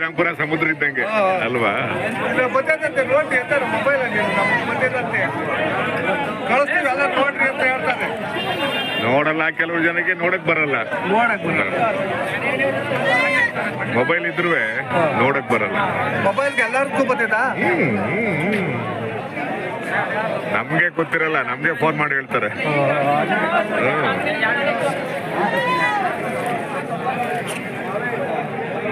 ಲೆಕ್ಕಿರಾಂಪುರ ಸಮುದ್ರ ಇದ್ದಂಗೆ. ಅಲ್ವಾ? ಇಲ್ಲ ಬಂದದಂತೆ ನೋಡಿ ಅಂತಾರೆ ಮೊಬೈಲ್ ಅಲ್ಲಿ ಬಂದಿದಂತೆ ಕಳಿಸ್ತೀವಿ ಎಲ್ಲ ನೋಡ್ರಿ ಅಂತ ಹೇಳ್ತಾರೆ. ನೋಡಲ್ಲ ಕೆಲವು ಜನಕ್ಕೆ ನೋಡಕ್ ಬರಲ್ಲ. ನೋಡಕ್ ಮೊಬೈಲ್ ಇದ್ರೂ ನೋಡಕ್ ಬರಲ್ಲ. ಮೊಬೈಲ್ಗೆ ಎಲ್ಲರಿಗೂ ಹ್ಮ್. ನಮ್ಗೆ ಗೊತ್ತಿರಲ್ಲ ನಮ್ಗೆ ಫೋನ್ ಮಾಡಿ ಹೇಳ್ತಾರೆ ಹ್ಮ್. ಯಾವ ಬೇಕು ನಿನ್ಗೆ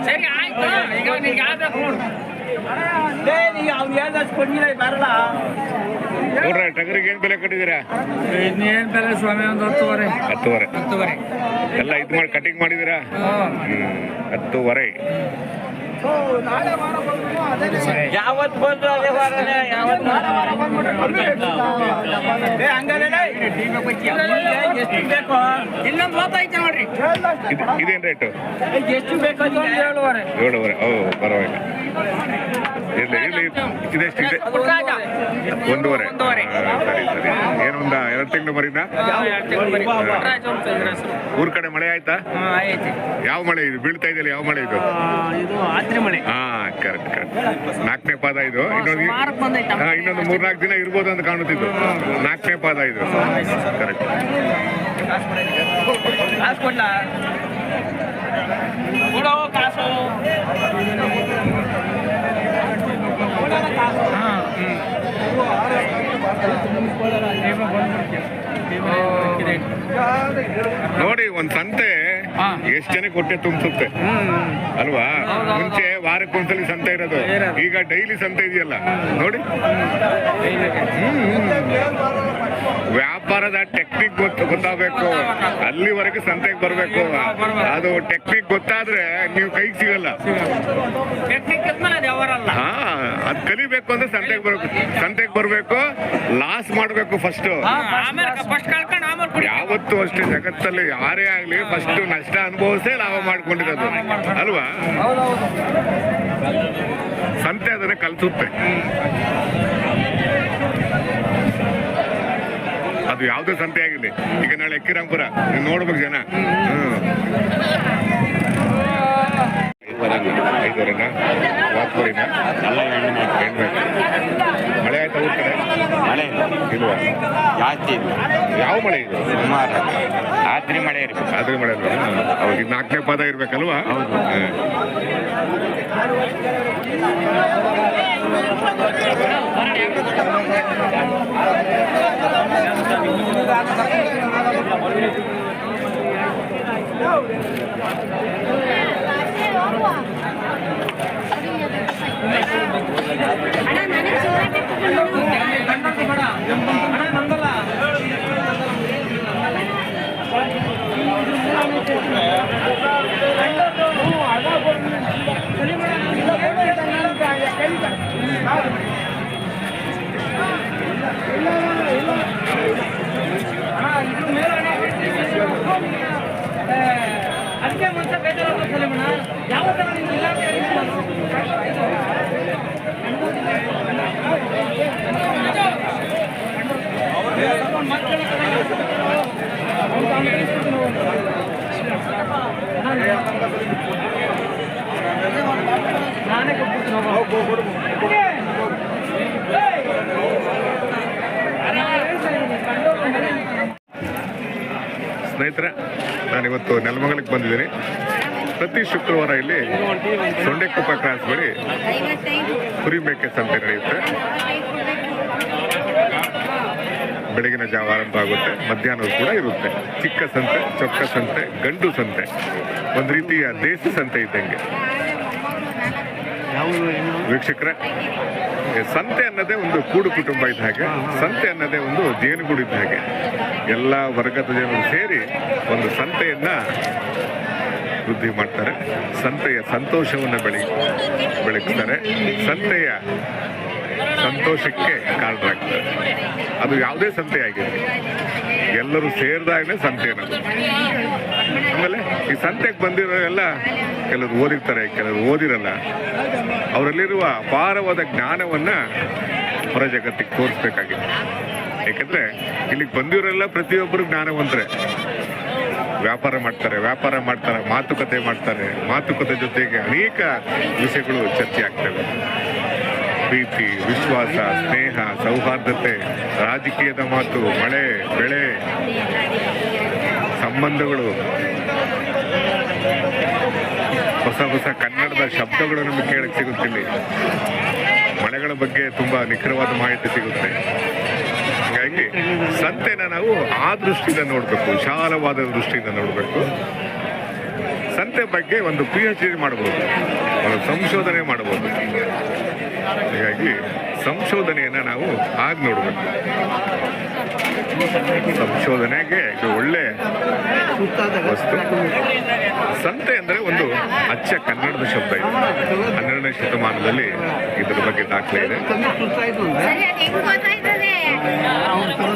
ಸರಿ ಆಯ್ತು ಈಗ ನಿನ್ಗೆ ಯಾವ್ದು ಏ ನೀವು ಅವ್ನು ಹೇಳ್ದಷ್ಟು ಕೊಡ್ಲಿಲ್ಲ ಬರಲ್ಲ ನೋಡ್ರ ಟಗರಿಗೆ ಏನ್ ಬೆಲೆ ಕಟ್ಟಿದ್ದೀರಾ ಇನ್ನೇನ್ ಬೆಲೆ ಸ್ವಾಮಿ ಒಂದು ಹತ್ತುವರೆ ಹತ್ತುವರೆ ಹತ್ತುವರೆ ಎಲ್ಲ ಇದು ಮಾಡಿ ಕಟಿಂಗ್ ಮಾಡಿದ್ದೀರಾ ಹತ್ತುವರೆ ಯಾವತ್ ಬಂದ್ರು ಅದೇ ವಾರನೇ ಯಾವತ್ ಇನ್ನೊಂದು ನೋಡ್ರಿ. ಇದೇನ್ ರೇಟು ಎಷ್ಟು ಬೇಕು ಅಂತ ಒಂದು ಏಳುವರೆ. ಏಳುವರೆ. ಓ ಪರವಾಗಿಲ್ಲ. ಇರ್ಲಿ ಇರ್ಲಿ. ಇದೆಷ್ಟು ಇದೆ. ಒಂದೂವರೆ. ಸರಿ ಸರಿ. ಏನೊಂದ ಎರಡು ತಿಂಗಳು ಮರಿನ? ಊರ್ ಕಡೆ ಮಳೆ ಆಯ್ತಾ? ಆಯ್ತು. ಯಾವ ಮಳೆ ಇದು? ಬೀಳ್ತಾ ಇದೆಯಲ್ಲ ಯಾವ ಮಳೆ ಇದು? ಮಳೆ ಹಾ ಕರೆಕ್ಟ್ ಕರೆಕ್ಟ್ ನಾಲ್ಕನೇ ಪಾದ ಇದು. ಇನ್ನೊಂದು ಮಾರಕ್ ಬಂದೈತ ಹಾ, ಇನ್ನೊಂದು ಮೂರ್ನಾಲ್ಕು ದಿನ ಇರ್ಬೋದು ಅಂತ ಕಾಣುತ್ತಿದ್ದು. ನಾಲ್ಕನೇ ಪಾದ ಇದು. ಕರೆಕ್ಟ್ ಕಾಸು ಕೊಡ್ಲ? ಕೊಡೋ ಕಾಸು. ನೋಡಿ ಒಂದ್ ಸಂತೆ. ಎಷ್ಟ್ ಜನಕ್ಕೆ ಹೊಟ್ಟೆ ತುಂಬಿಸುತ್ತೆ? ಅಲ್ವಾ? ಮುಂಚೆ ವಾರಕ್ಕೊಂದ್ಸಲಿ ಸಂತೆ ಇರೋದು. ಈಗ ಡೈಲಿ ಸಂತೆ ಇದೆಯಲ್ಲ? ನೋಡಿ. ವ್ಯಾಪಾರದ ಟೆಕ್ನಿಕ್ ಗೊತ್ತು ಗೊತ್ತಾಗಬೇಕು. ಅಲ್ಲಿವರೆಗೆ ಸಂತೆಗೆ ಬರಬೇಕು. ಅದು ಟೆಕ್ನಿಕ್ ಗೊತ್ತಾದ್ರೆ ನೀವು ಕೈಗೆ ಸಿಗಲ್ಲ. ಹಾ. ಅದ್ ಕಲಿಬೇಕು ಅಂದ್ರೆ ಸಂತೆಗೆ ಬರ್ಬೇಕು. ಸಂತೆಗೆ ಬರ್ಬೇಕು ಲಾಸ್ ಮಾಡ್ಬೇಕು ಫಸ್ಟ್ ಯಾವತ್ತು ಫಸ್ಟ್ ಕಳ್ಕೊಂಡು ಆಮೇಲೆ ಕುಡಿ ಅಷ್ಟೇ ಜಗತ್ತಲ್ಲಿ ಯಾರೇ ಆಗ್ಲಿ ಫಸ್ಟ್ ನಷ್ಟ ಅನುಭವಿಸೇ ಲಾಭ ಮಾಡ್ಕೊಂಡಿರೋದು. ಅಲ್ವಾ? ಸಂತೆ ಅದನ್ನ ಕಲ್ಸುತ್ತೆ. ಅದು ಯಾವುದೇ ಸಂತೆ ಆಗಿರ್ಲಿ. ಈಗ ನಾಳೆ ಎಕ್ಕಿರಾಂಪುರ ನೀವು ನೋಡ್ಬೇಕು ಜನ. ಹ್ಮ್. ಐದುವರೆನಾ ನಾಲ್ಕುವರೆನಾ ಹೆಣ್ಬೇಕು ಮಳೆ ಆಯ್ತಾ ಊರ್ ಕಡೆ? ಮಳೆ ಇಲ್ವಾ? ಜಾಸ್ತಿ ಇಲ್ಲ. ಯಾವ ಮಳೆ ಇದು? ಸುಮಾರು. ರಾತ್ರಿ ಮಳೆ ಇರಬೇಕು. ರಾತ್ರಿ ಮಳೆ ಅವ್ರಿಗೆ ಹೌದು. ಇದು ನಾಲ್ಕನೇ ಪದ ಇರ್ಬೇಕಲ್ವಾ? ಹೌದು. ஆனா ಸ್ನೇಹಿತರೆ ನಾನಿವತ್ತು ನೆಲಮಂಗಲಕ್ಕೆ ಬಂದಿದ್ದೀನಿ. ಪ್ರತಿ ಶುಕ್ರವಾರ ಇಲ್ಲಿ ಸೊಂಡೆಕೊಪ್ಪ ಕ್ರಾಸ್ ಬಳಿ ಕುರಿ ಮೇಕೆ ಸಂತೆ ನಡೆಯುತ್ತೆ. ಬೆಳಗಿನ ಜಾವ ಆರಂಭ ಆಗುತ್ತೆ. ಮಧ್ಯಾಹ್ನ ಕೂಡ ಇರುತ್ತೆ. ಚಿಕ್ಕ ಸಂತೆ ಚೊಕ್ಕ ಸಂತೆ ಗಂಡು ಸಂತೆ. ಒಂದು ರೀತಿಯ ದೇಸಿ ಸಂತೆ ಇದ್ದಂಗೆ. ವೀಕ್ಷಕರೇ ಸಂತೆ ಅನ್ನೋದೇ ಒಂದು ಕೂಡು ಕುಟುಂಬ ಇದ್ದ ಹಾಗೆ ಸಂತೆ ಅನ್ನೋದೇ ಒಂದು ಜೇನುಗೂಡು ಇದ್ದ ಹಾಗೆ. ಎಲ್ಲ ವರ್ಗದ ಜನರು ಸೇರಿ ಒಂದು ಸಂತೆಯನ್ನ ವೃದ್ಧಿ ಮಾಡ್ತಾರೆ. ಸಂತೆಯ ಸಂತೋಷವನ್ನು ಬೆಳಿ ಬೆಳಗ್ತಾರೆ. ಸಂತೆಯ ಸಂತೋಷಕ್ಕೆ ಕಾರಣರಾಗ್ತದೆ ಅದು ಯಾವುದೇ ಸಂತೆ ಆಗಿರಲಿ. ಎಲ್ಲರೂ ಸೇರಿದಾಗಲೇ ಸಂತೆ ಅನ್ನೋದು ಆಮೇಲೆ ಈ ಸಂತೆಗೆ ಬಂದಿರೋರೆಲ್ಲ ಕೆಲವರು ಓದಿರ್ತಾರೆ, ಕೆಲವರು ಓದಿರಲ್ಲ. ಅವರಲ್ಲಿರುವ ಅಪಾರವಾದ ಜ್ಞಾನವನ್ನು ಹೊರ ಜಗತ್ತಿಗೆ ತೋರಿಸ್ಬೇಕಾಗಿದೆ. ಏಕೆಂದರೆ ಇಲ್ಲಿಗೆ ಬಂದಿರೋರೆಲ್ಲ ಪ್ರತಿಯೊಬ್ಬರು ಜ್ಞಾನವಂತರೆ. ವ್ಯಾಪಾರ ಮಾಡ್ತಾರೆ ವ್ಯಾಪಾರ ಮಾಡ್ತಾರೆ, ಮಾತುಕತೆ ಮಾಡ್ತಾರೆ. ಮಾತುಕತೆ ಜೊತೆಗೆ ಅನೇಕ ವಿಷಯಗಳು ಚರ್ಚೆ ಆಗ್ತವೆ ಪ್ರೀತಿ, ವಿಶ್ವಾಸ, ಸ್ನೇಹ, ಸೌಹಾರ್ದತೆ, ರಾಜಕೀಯದ ಮಾತು, ಮಳೆ, ಬೆಳೆ, ಸಂಬಂಧಗಳು, ಹೊಸ ಹೊಸ ಕನ್ನಡದ ಶಬ್ದಗಳು ನಮಗೆ ಕೇಳಕ್ಕೆ ಸಿಗುತ್ತಿಲ್ಲ ಮಳೆಗಳ ಬಗ್ಗೆ ತುಂಬಾ ನಿಖರವಾದ ಮಾಹಿತಿ ಸಿಗುತ್ತೆ. ಹಾಗಾಗಿ ಸಂತೆನ ನಾವು ಆ ದೃಷ್ಟಿಯಿಂದ ನೋಡಬೇಕು, ವಿಶಾಲವಾದ ದೃಷ್ಟಿಯಿಂದ ನೋಡಬೇಕು. ಬಗ್ಗೆ ಒಂದು ಪಿ ಎಚ್ ಡಿ ಮಾಡಬಹುದು ಒಂದು ಸಂಶೋಧನೆ ಮಾಡಬಹುದು ಹೀಗಾಗಿ ಸಂಶೋಧನೆಯನ್ನ ನಾವು ಆಗ ನೋಡಬೇಕು. ಸಂಶೋಧನೆಗೆ ಇದು ಒಳ್ಳೆ ವಸ್ತು. ಸಂತೆ ಅಂದ್ರೆ ಒಂದು ಅಚ್ಚ ಕನ್ನಡದ ಶಬ್ದ ಇದೆ. ಹನ್ನೆರಡನೇ ಶತಮಾನದಲ್ಲಿ ಇದರ ಬಗ್ಗೆ ದಾಖಲೆ ಇದೆ.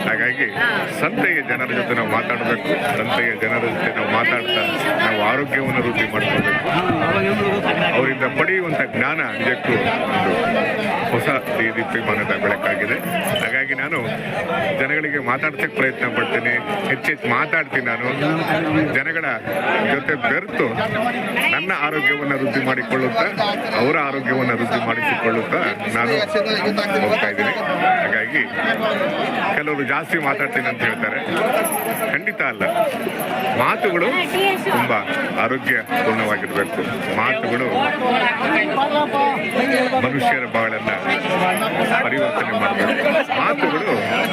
ಹಾಗಾಗಿ ಸಂತೆಯ ಜನರ ಜೊತೆ ನಾವು ಮಾತಾಡಬೇಕು. ಸಂತೆಯ ಜನರ ಜೊತೆ ನಾವು ಮಾತಾಡ್ತಾ ನಾವು ಆರೋಗ್ಯವನ್ನು ವೃದ್ಧಿ ಮಾಡ್ಕೋಬೇಕು. ಅವರಿಂದ ಪಡೆಯುವಂಥ ಜ್ಞಾನ ನಿಜಕ್ಕೂ ಒಂದು ಹೊಸ ದೀಪ್ತಿಮಾನದ ಬೆಳಕಾಗಿದೆ. ಹಾಗಾಗಿ ನಾನು ಜನಗಳಿಗೆ ಮಾತಾಡ್ಸಕ್ಕೆ ಪ್ರಯತ್ನ ಪಡ್ತೀನಿ. ಹೆಚ್ಚೆಚ್ಚು ಮಾತಾಡ್ತೀನಿ ನಾನು. ಜನಗಳ ಜೊತೆ ಬೆರೆತು ನನ್ನ ಆರೋಗ್ಯವನ್ನು ವೃದ್ಧಿ ಮಾಡಿಕೊಳ್ಳುತ್ತಾ, ಅವರ ಆರೋಗ್ಯವನ್ನು ವೃದ್ಧಿ ಮಾಡಿಸಿಕೊಳ್ಳುತ್ತಾ ನಾನು ಹೋಗ್ತಾ ಇದ್ದೀನಿ. ಹಾಗಾಗಿ ಕೆಲವರು ಜಾಸ್ತಿ ಮಾತಾಡ್ತೀನಿ ಅಂತ ಹೇಳ್ತಾರೆ. ಖಂಡಿತ ಅಲ್ಲ. ಮಾತುಗಳು ತುಂಬ ಆರೋಗ್ಯ ಪೂರ್ಣವಾಗಿರಬೇಕು ಮಾತುಗಳು ಮನುಷ್ಯರ ಬಾಳನ್ನ ಪರಿವರ್ತನೆ ಮಾಡಬೇಕು. ಮಾತುಗಳು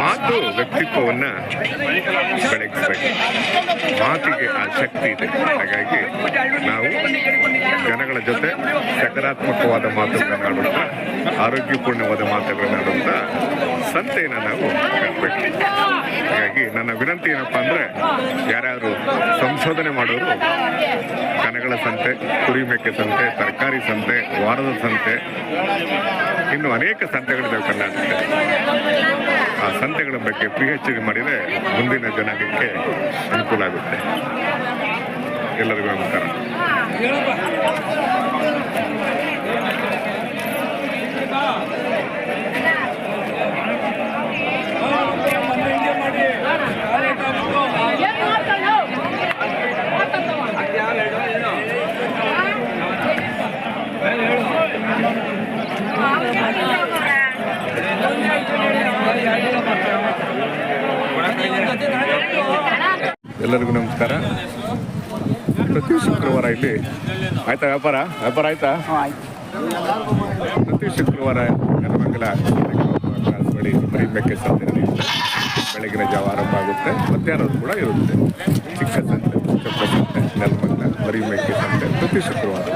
ಮಾತು ವ್ಯಕ್ತಿತ್ವವನ್ನ ಬೆಳಗಿಸ್ಬೇಕು. ಮಾತಿಗೆ ಆ ಶಕ್ತಿ ಇದೆ. ಹಾಗಾಗಿ ನಾವು ಜನಗಳ ಜೊತೆ ಸಕಾರಾತ್ಮಕವಾದ ಮಾತುಗಳನ್ನು ಆಡುತ್ತಾ ಆರೋಗ್ಯಪೂರ್ಣವಾದ ಮಾತುಗಳನ್ನು ಆಡುತ್ತಾ ಸಂತೆಯನ್ನು ನಾವು ಕಟ್ಟಬೇಕು ಹಾಗಾಗಿ ನನ್ನ ವಿನಂತಿ ಏನಪ್ಪ ಅಂದರೆ, ಯಾರ್ಯಾರು ಸಂಶೋಧನೆ ಮಾಡೋರು, ಕನಗಳ ಸಂತೆ ಕುರಿಮೆಕ್ಕೆ ಸಂತೆ, ತರಕಾರಿ ಸಂತೆ, ವಾರದ ಸಂತೆ ಇನ್ನು ಅನೇಕ ಸಂತೆಗಳಿದ್ದಾವೆ ಕರ್ನಾಟಕದಲ್ಲಿ ಆ ಸಂತೆಗಳ ಬಗ್ಗೆ ಪಿ ಎಚ್ ಡಿ ಮಾಡಿದರೆ ಮುಂದಿನ ಜನಾಂಗಕ್ಕೆ ಅನುಕೂಲ ಆಗುತ್ತೆ. ಎಲ್ಲರಿಗೂ ನಮಸ್ಕಾರ. ಎಲ್ಲರಿಗೂ ನಮಸ್ಕಾರ. ಪ್ರತಿ ಶುಕ್ರವಾರ ಇಲ್ಲಿ. ಆಯ್ತಾ ವ್ಯಾಪಾರ? ವ್ಯಾಪಾರ ಆಯ್ತಾ? ಪ್ರತಿ ಶುಕ್ರವಾರ ನೆಲಮಂಗಲ ಬಳಿ ಬರೀ ಮೆಕ್ಕೆ ಸಂತೆ ನಡೆಯುತ್ತೆ ಬೆಳಗಿನ ಜಾವ ಆರಂಭ ಆಗುತ್ತೆ. ಮಧ್ಯಾಹ್ನದ ಕೂಡ ಇರುತ್ತೆ. ಚಿಕ್ಕ ಸಂತೆ ಚೊಕ್ಕ ಸಂತೆ ನೆಲಮಂಗಲ ಬರೀ ಮೆಕ್ಕೆ ಸಂತೆ ಪ್ರತಿ ಶುಕ್ರವಾರ.